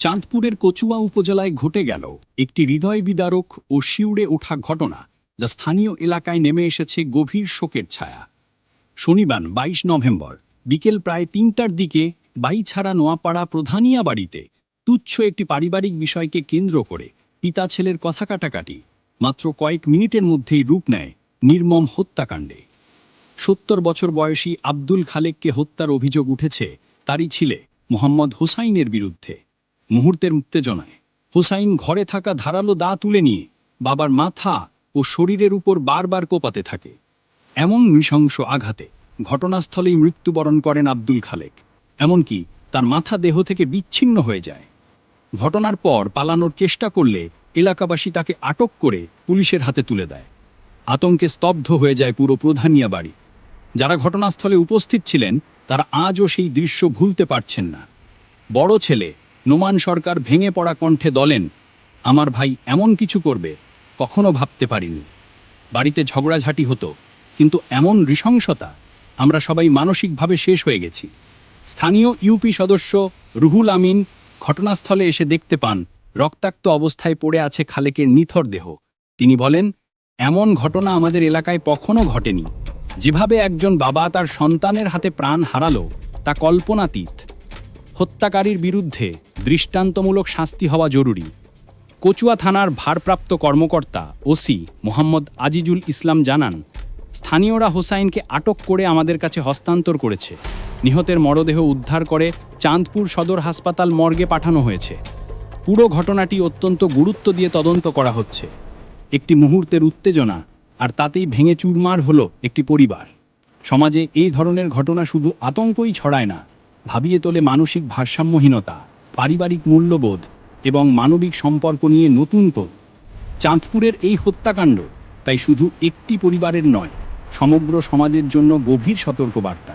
চাঁদপুরের কচুয়া উপজেলায় ঘটে গেল একটি হৃদয় বিদারক ও শিউড়ে ওঠা ঘটনা যা স্থানীয় এলাকায় নেমে এসেছে গভীর শোকের ছায়া। শনিবার বাইশ নভেম্বর বিকেল প্রায় তিনটার দিকে বাইছাড়া নোয়াপাড়া প্রধানিয়া বাড়িতে তুচ্ছ একটি পারিবারিক বিষয়কে কেন্দ্র করে পিতা ছেলের কথা কাটাকাটি, মাত্র কয়েক মিনিটের মধ্যেই রূপ নেয় নির্মম হত্যাকাণ্ডে। সত্তর বছর বয়সী আব্দুল খালেককে হত্যার অভিযোগ উঠেছে তারই ছিলে মোহাম্মদ হোসাইনের বিরুদ্ধে। মুহূর্তের উত্তেজনায়। হোসাইন ঘরে থাকা ধারালো দা তুলে নিয়ে বাবার মাথা ও শরীরের উপর বারবার কোপাতে থাকে। এমন নৃশংস আঘাতে ঘটনাস্থলেই মৃত্যুবরণ করেন আব্দুল খালেক। এমনকি তার মাথা দেহ থেকে বিচ্ছিন্ন হয়ে যায়। ঘটনার পর পালানোর চেষ্টা করলে এলাকাবাসী তাকে আটক করে পুলিশের হাতে তুলে দেয়। আতঙ্কে স্তব্ধ হয়ে যায় পুরো প্রধানিয়া বাড়ি। যারা ঘটনাস্থলে উপস্থিত ছিলেন, তারা আজও সেই দৃশ্য ভুলতে পারছেন না। বড় ছেলে নোমান সরকার ভেঙে পড়া কণ্ঠে দলেন, আমার ভাই এমন কিছু করবে, কখনো ভাবতে পারিনি। বাড়িতে ঝগড়াঝাটি হতো, কিন্তু এমন নৃশংসতা, আমরা সবাই মানসিকভাবে শেষ হয়ে গেছি। স্থানীয় ইউপি সদস্য রুহুল আমিন ঘটনাস্থলে এসে দেখতে পান, রক্তাক্ত অবস্থায় পড়ে আছে খালেকের নিথর দেহ। তিনি বলেন, এমন ঘটনা আমাদের এলাকায় কখনো ঘটেনি। যেভাবে একজন বাবা তার সন্তানের হাতে প্রাণ হারালো, তা কল্পনাতীত। হত্যাকারীর বিরুদ্ধে দৃষ্টান্তমূলক শাস্তি হওয়া জরুরি। কচুয়া থানার ভারপ্রাপ্ত কর্মকর্তা ওসি মোহাম্মদ আজিজুল ইসলাম জানান, স্থানীয়রা হোসাইনকে আটক করে আমাদের কাছে হস্তান্তর করেছে। নিহতের মরদেহ উদ্ধার করে চাঁদপুর সদর হাসপাতাল মর্গে পাঠানো হয়েছে। পুরো ঘটনাটি অত্যন্ত গুরুত্ব দিয়ে তদন্ত করা হচ্ছে। একটি মুহূর্তের উত্তেজনা আর তাতেই ভেঙে চুরমার হলো একটি পরিবার। সমাজে এই ধরনের ঘটনা শুধু আতঙ্কই ছড়ায় না ভাবিয়ে তোলে মানসিক ভারসাম্যহীনতা, পারিবারিক মূল্যবোধ এবং মানবিক সম্পর্ক নিয়ে নতুন পথ চাঁদপুরের এই হত্যাকাণ্ড তাই শুধু একটি পরিবারের নয়, সমগ্র সমাজের জন্য গভীর সতর্কবার্তা।